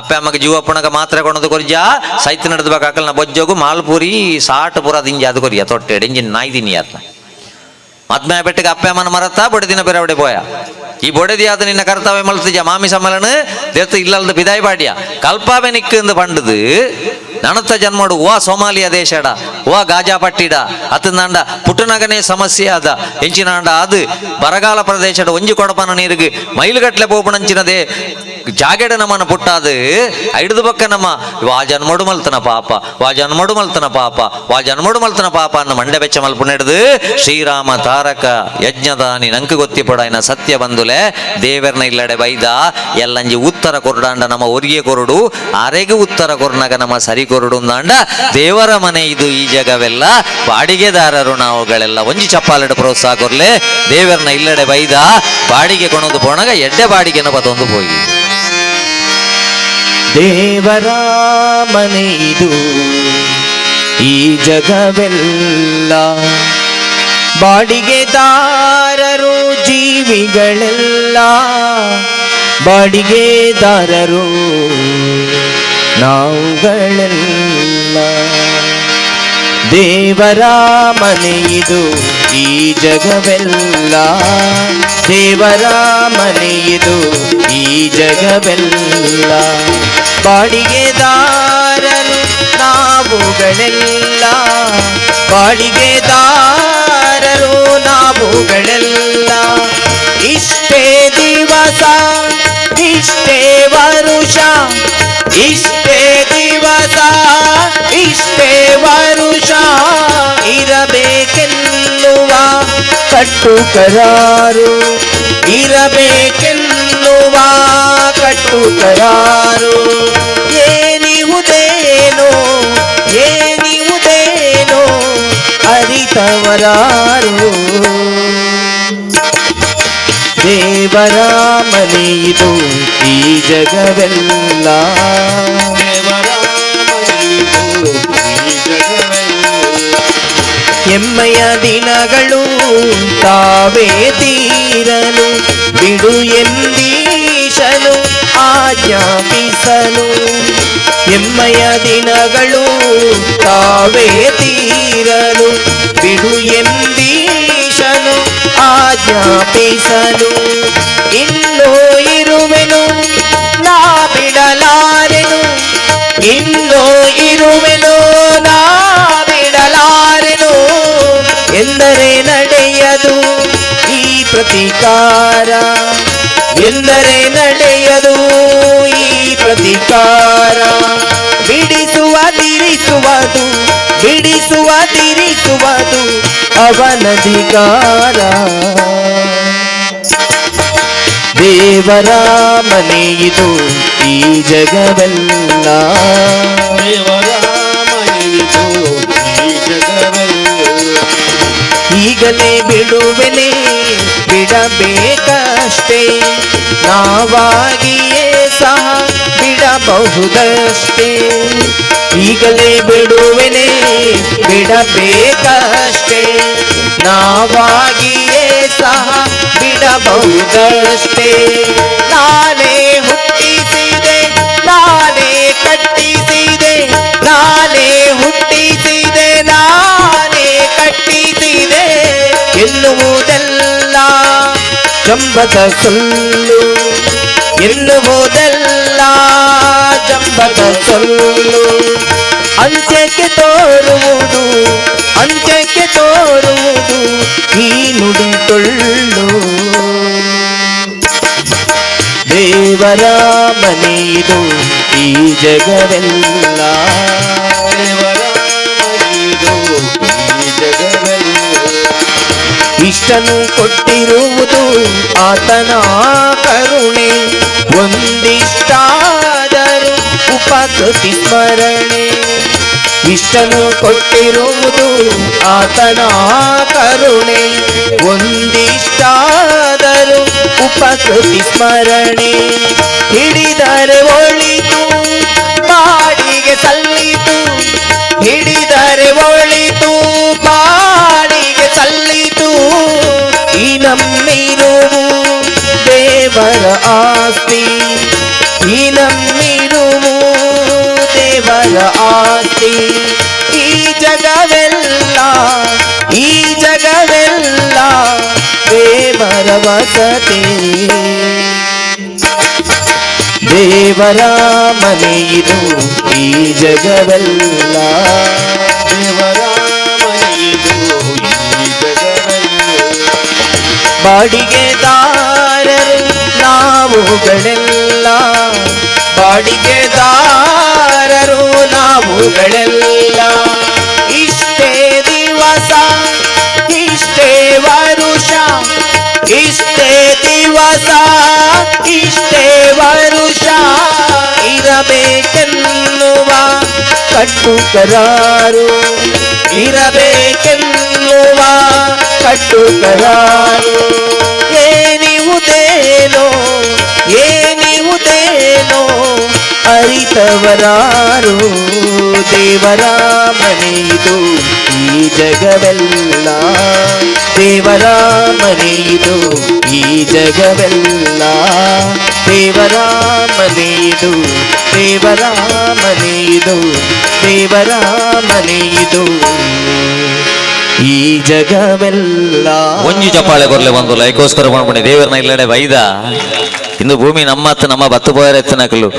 ಅಪ್ಪ ಅಮ್ಮಗೆ ಜೀವಪ್ಪಣಗ ಮಾತ್ರೆ ಕೊಡೋದು ಕೊರಿಜ. ಸೈತ್ ನಾ ಬೊಜ್ಜೋಗು, ಮಾಲ್ಪುರಿ, ಸಾಟ್ ಪುರ ದಿಂಜ ಅದು ಕೊರಿಯ ತೊಟ್ಟೆ ಇಂಜಿನ್ ನಾಯಿ ದಿನಿ ಮದ್ಮೆ ಬೆಟ್ಟಿಗೆ ಅಪ್ಪ ಅಮ್ಮನ ಮರತ್ತ ಬೇರೆ ಅವಡೆ ಪೋಯ. ಈ ಬೊಡೆದಿ ಆದ ನಿನ್ನ ಕರ್ತವ್ಯ ಮಲ್ತಿಜ ಮಾಮಿ ಸಮ್ಮಲನ ದೇವತ ಇಲ್ಲಲ್ದ ಬಿದಾಯಿ ಪಾಡ್ಯ ಕಲ್ಪಾವೆ ನಿಕ್ಕಂದು ಪಂಡದು. ನನತ ಜನ್ಮಡು ಓ ಸೋಮಾಲಿಯ ದೇಶಡ ಓ ಗಾಜಾ ಪಟ್ಟಿಡ. ಅತಂದಾಂಡ ಪುಟ್ಟನಗನೇ ಸಮಸ್ಯೆ ಆದ. ಎಂಚಿನಾಂಡ ಅದು ಬರಗಾಲ ಪ್ರದೇಶದ ಒಂಜಿ ಕೊಡಪನ ನೀರಿಗೆ, ಮೈಲುಗಟ್ಲೆ ಪೋಪಣಂಚಿನದೇ ಜಾಗೆಡ ನಮ್ಮನ್ನ ಪುಟ್ಟಾದ ಐಡ್ದು ಬಕ್ಕ ನಮ್ಮ ವಾ ಜನ್ಮಡು ಮಲ್ತನ ಪಾಪ, ವಾ ಜನ್ಮಡು ಮಲ್ತನ ಪಾಪ, ವಾ ಜನ್ಮಡು ಮಲ್ತನ ಪಾಪ ಮಂಡೆ ಬೆಚ್ಚ ನಡೆದು, ಶ್ರೀರಾಮ ತಾರಕ ಯಜ್ಞದಾನಿ ನಂಕು ಗೊತ್ತಿ ಪೊಡಾಯ್ನ ಸತ್ಯ ಬಂದುಲೆ, ದೇವರನ ಇಲ್ಲಡೆ ಬೈದ, ಎಲ್ಲಂಜಿ ಉತ್ತರ ಕೊರಡಾಂಡ ನಮ್ಮ ಒರಿಗೆ ಕೊರಡು, ಆರೆಗೆ ಉತ್ತರ ಕೊರ್ನಾಗ ನಮ್ಮ ಸರಿ ಕೊರಡು ಅಂದಾಂಡ ದೇವರ ಮನೆ ಇದು ಈ ಜಗವೆಲ್ಲ, ಬಾಡಿಗೆದಾರರು ನಾವುಗಳೆಲ್ಲ ಒಂಜಿ ಚಪ್ಪಾಲಡ ಪ್ರೋತ್ಸಾಹ ಕೊರ್ಲೆ, ದೇವರನ ಇಲ್ಲಡೆ ಬೈದ, ಬಾಡಿಗೆ ಕೊಣದು ಪೋಣಗ ಎಡ್ಡೆ ಬಾಡಿಗೆನ ಬದೊಂದು ಹೋಗಿ. ದೇವರ ಮನೆ ಇದು ಈ ಜಗವೆಲ್ಲ. ಬಾಡಿಗೆದಾರರು ಜೀವಿಗಳೆಲ್ಲ, ಬಾಡಿಗೆದಾರರು ನಾವುಗಳೆಲ್ಲ. ದೇವರ ಮನೆ ಇದು ಈ ಜಗವೆಲ್ಲ ದೇವರ ಮನೆ ಇದು ಈ ಜಗವೆಲ್ಲ. ಬಾಡಿಗೆದಾರರು ನಾವುಗಳೆಲ್ಲ ಬಾಡಿಗೆದಾರರು ನಾವುಗಳೆಲ್ಲ. ಇಷ್ಟೇ ದಿವಸ, ಇಷ್ಟೇ ವರುಷ, ಇಷ್ಟೇ ದಿವಸ, ಇಷ್ಟೇ ವರುಷ ಇರಬೇಕೆನ್ನುವ ಕಟ್ಟು ಕರಾರು ಇರಬೇಕೆನ್ನುವ ಕಟ್ಟು ಕರಾರು ಏನಿವುದೇನೋ ಏನಿವುದೇನೋ ಅರಿತವರಾರು ದೇವರ ಮನೆ ಇದು ಈ ಜಗವೆಲ್ಲ ದೇವರ ಮನೆ ಇದು ಈ ಜಗವೆಲ್ಲ ಎಮ್ಮೆಯ ದಿನಗಳು ತಾವೇ ತೀರಲು ಬಿಡು ಎಂದೀಶನು ಆಜ್ಞಾಪಿಸಲು ಎಮ್ಮೆಯ ದಿನಗಳು ತಾವೇ ತೀರಲು ಬಿಡು ಎಂದೀಶನು ಆಜ್ಞಾಪಿಸಲು. ಇಲ್ಲೋ ಇರುವೆನು, ನಾ ಬಿಡಲಾರೆನು. ಇಲ್ಲೋ ಇರುವೆನು, ನಾ ಬಿಡಲಾರೆನು. ಎಂದರೆ ನಡೆಯದು ಈ ಪ್ರತಿಕಾರ. ಎಂದರೆ ನಡೆಯದು ಈ ಪ್ರತಿಕಾರ. ಬಿಡಿಸುವ ತಿರಿಸುವುದು ಬಿಡಿಸುವ ತಿರಿಸುವುದು ಅವನಧಿಕಾರ ದೇವರ ಮನೆಯಿದು ಈ ಜಗವೆಲ್ಲ. ದೇವರ ಈಗಲೇ ಬಿಡುವೆನೆ ಬಿಡಬೇಕಷ್ಟೇ ನಾವಾಗಿಯೇ ಸಹ ಬಿಡಬಹುದಷ್ಟೇ ಈಗಲೇ ಬಿಡುವೆನೆ ಬಿಡಬೇಕಷ್ಟೇ ನಾವಾಗಿಯೇ ಸಹ ಬಿಡಬಹುದಷ್ಟೇ ನಾನೇ ಹುಟ್ಟಿಸಿದೆ ಎನ್ನುವುದೆಲ್ಲ? ಜಂಬದ ಸುಳ್ಳು ಎನ್ನುವುದೆಲ್ಲ? ಜಂಬದ ಸುಳ್ಳು ಅಂತ್ಯಕ್ಕೆ ತೋರುವುದು ಅಂತ್ಯಕ್ಕೆ ತೋರುವುದು ಈ ನುಡಿ ತೊಳ್ಳು ದೇವರ ಇದು ಈ ಜಗವೆಲ್ಲ ಇಷ್ಟನು ಕೊಟ್ಟಿರುವುದು ಆತನ ಕರುಣೆ. ಒಂದಿಷ್ಟಾದರೂ ಉಪಕೃತಿ ಸ್ಮರಣೆ. ವಿಷ್ಣನು ಕೊಟ್ಟಿರುವುದು ಆತನ ಕರುಣೆ. ಒಂದಿಷ್ಟಾದರೂ ಉಪಕೃತಿ ಸ್ಮರಣೆ. ಹಿಡಿದರೆ ಒಳಿತು ಆಸ್ತಿ ಈ ನಮ್ಮಿರುವು ದೇವರ ಆಸ್ತಿ. ಈ ಜಗವೆಲ್ಲ ಈ ಜಗವೆಲ್ಲ ದೇವರ ವಸತಿ. ದೇವರ ಮನೆಯಿದು ಈ ಜಗವೆಲ್ಲ. ದೇವರ ಮನೆಯಿದು ಈ ಜಗವೆಲ್ಲ. ಬಾಡಿಗೆದಾರರು ನಾವುಗಳೆಲ್ಲ ಬಾಡಿಗೆದಾರರು ನಾವುಗಳೆಲ್ಲ. ಇಷ್ಟೇ ದಿವಸ, ಇಷ್ಟೇ ವರುಷ, ಇಷ್ಟೇ ದಿವಸ, ಇಷ್ಟೇ ವರುಷ. ಇರಬೇಕೆನ್ನುವ ಕಟ್ಟುಕರಾರು ಇರಬೇಕೆನ್ನುವ ಕಟ್ಟುಕರಾರು. ಏನಿವುದೇನೋ ಏನಿವುದೇನೋ ಅರಿತವರಾರು ದೇವರ ಮನೆಯಿದು ಈ ಜಗವೆಲ್ಲ ದೇವರ ಮನೆಯಿದು ಈ ಜಗವೆಲ್ಲ ದೇವರ ಮನೆಯಿದು ದೇವರ ಮನೆಯಿದು ದೇವರ ಮನೆಯಿದು ಈ ಜಗವೆಲ್ಲ ಒಂಜಿ ಚಪ್ಪಾಳೆ ಕೊರ್ಲೆ ಬಂದು ಲೈಕೋಸ್ಕರ ಮಾಡ್ಬಿಡಿ ದೇವರನ್ನ ಇಲ್ಲಡೆ ಬೈದ ಇಂದು ಭೂಮಿ ನಮ್ಮ ಹತ್ತು ನಮ್ಮ ಬತ್ತು ಪೋಯರ ಎತ್ತನಕಲು